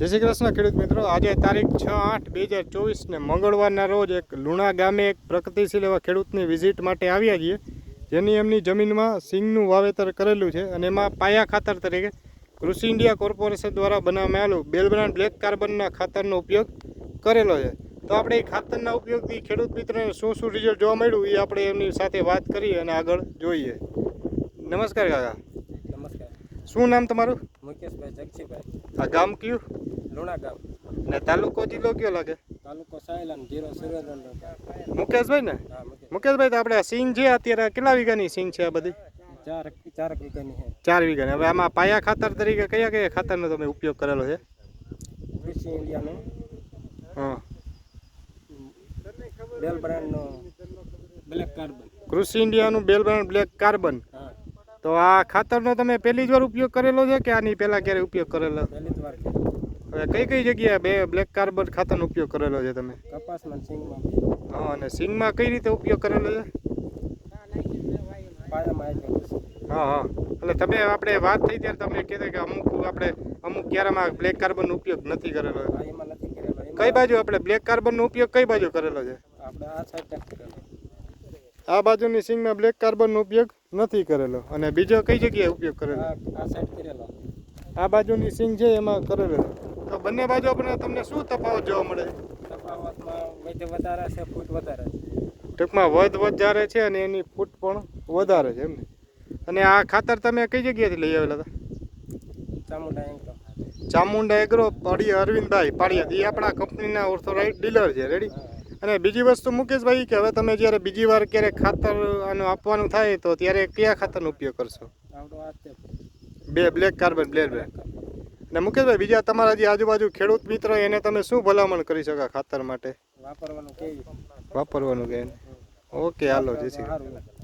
જય શ્રી કૃષ્ણ ખેડૂત મિત્રો. આજે તારીખ છ આઠ બે હજાર ચોવીસને મંગળવારના રોજ એક લુણા ગામે એક પ્રગતિશીલ એવા ખેડૂતની વિઝિટ માટે આવ્યા છીએ. જેની એમની જમીનમાં સિંગનું વાવેતર કરેલું છે અને એમાં પાયા ખાતર તરીકે કૃષિ ઇન્ડિયા કોર્પોરેશન દ્વારા બનાવવામાં આવેલું બેલબ્રાન્ડ બ્લેક કાર્બનના ખાતરનો ઉપયોગ કરેલો છે. તો આપણે એ ખાતરના ઉપયોગથી ખેડૂત મિત્રોને શું શું રિઝલ્ટ જોવા મળ્યું એ આપણે એમની સાથે વાત કરીએ અને આગળ જોઈએ. નમસ્કાર કાકા. નમસ્કાર. શું નામ તમારું? મુકેશભાઈ જગજીભાઈ. આ ગામ કયું? લુણા ગામ. ને તાલુકો જિલ્લો કયો લાગે? તાલુકો સાયલાન જીરો સુરેન્દ્રનગર. મુકેશભાઈ ને મુકેશભાઈ તો આપણે સીન સિંગ છે અત્યારે કેટલા વીઘાની સિંગ છે આ બધી? ચાર ચાર વીઘાની છે. ચાર વીઘાની. હવે આમાં પાયા ખાતર તરીકે કયા કયા ખાતરનો તમે ઉપયોગ કરેલો છે? કૃષિ ઇન્ડિયાનું. હા. બેલ બ્રાન્ડનો. Black carbon. કૃષિ ઇન્ડિયાનું બેલબ્રાન્ડ બ્લેક કાર્બન. તો આ ખાતરનો તમે પહેલી જ વાર ઉપયોગ કરેલો છે કે આની પહેલાં ક્યારે ઉપયોગ કરેલો? હવે કઈ કઈ જગ્યાએ બે બ્લેક કાર્બન ખાતરનો ઉપયોગ કરેલો છે તમે? કપાસમાં સિંગમાં. હા અને સિંગમાં કઈ રીતે ઉપયોગ કરેલો છે? હા હા. એટલે તમે આપણે વાત થઈ ત્યારે તમે કીધું કે અમુક આપણે અમુક ક્યારામાં બ્લેક કાર્બનનો ઉપયોગ નથી કરેલો. કઈ બાજુ આપણે બ્લેક કાર્બનનો ઉપયોગ કઈ બાજુ કરેલો છે? આ આ બાજુની સિંગમાં બ્લેક કાર્બનનો ઉપયોગ નથી કરેલો. અને બીજો કઈ જગ્યાએ ઉપયોગ કરેલો? આ આ સાઈડ કરેલો. આ બાજુની સિંગ છે એમાં કરેલો. તો બંને બાજુ આપણે તમને શું તફાવત જોવા મળે? તફાવતમાં વધારે છે ફૂટ વધારે છે. ટૂંકમાં વધ વધારે છે અને એની ફૂટ પણ વધારે છે એમને અને આ ખાતર તમે કઈ જગ્યાએથી લઈ આવેલા હતા? ચામુંડા એંક ચામુંડા એગ્રો પાડી અરવિંદભાઈ પાડી એ આપણા કંપનીના ઓર્થોરાઇટ ડીલર છે રેડી અને બીજી વસ્તુ મુકેશભાઈ કે હવે તમે જ્યારે બીજી વાર ક્યારેક ખાતર આનું આપવાનું થાય તો ત્યારે કયા ખાતરનો ઉપયોગ કરશો? બે બ્લેક કાર્બન બ્લેક બ્લેક અને મુકેશભાઈ બીજા તમારા જે આજુબાજુ ખેડૂત મિત્ર એને તમે શું ભલામણ કરી શકો ખાતર માટે? વાપરવાનું કેવી વાપરવાનું કે ઓકે હાલો જય શ્રી